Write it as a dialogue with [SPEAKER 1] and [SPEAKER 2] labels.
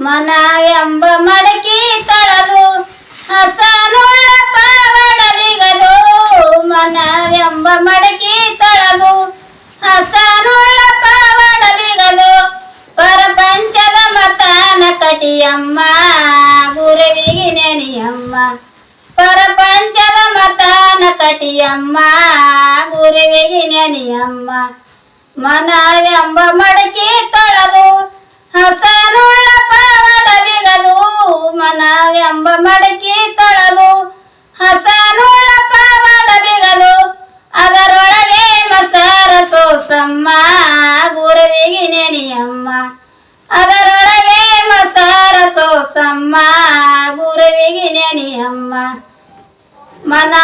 [SPEAKER 1] మన ఎంబ మడకి తడలు హసనుల పావడలిగదు మన ఎంబ మడకి తడలు హసనుల పావడలిగదు పరపంచద మతాన కటి అమ్మ గురవిగి నేని అమ్మ పరపంచద మతాన కటి అమ్మ గురవిగి నేని అమ్మ మన ఎంబ మడకి కోసమ్మ గురవిగినేని అమ్మ. అదరొడగే మసార సోసమ్మ గురవిగినేని అమ్మ. మన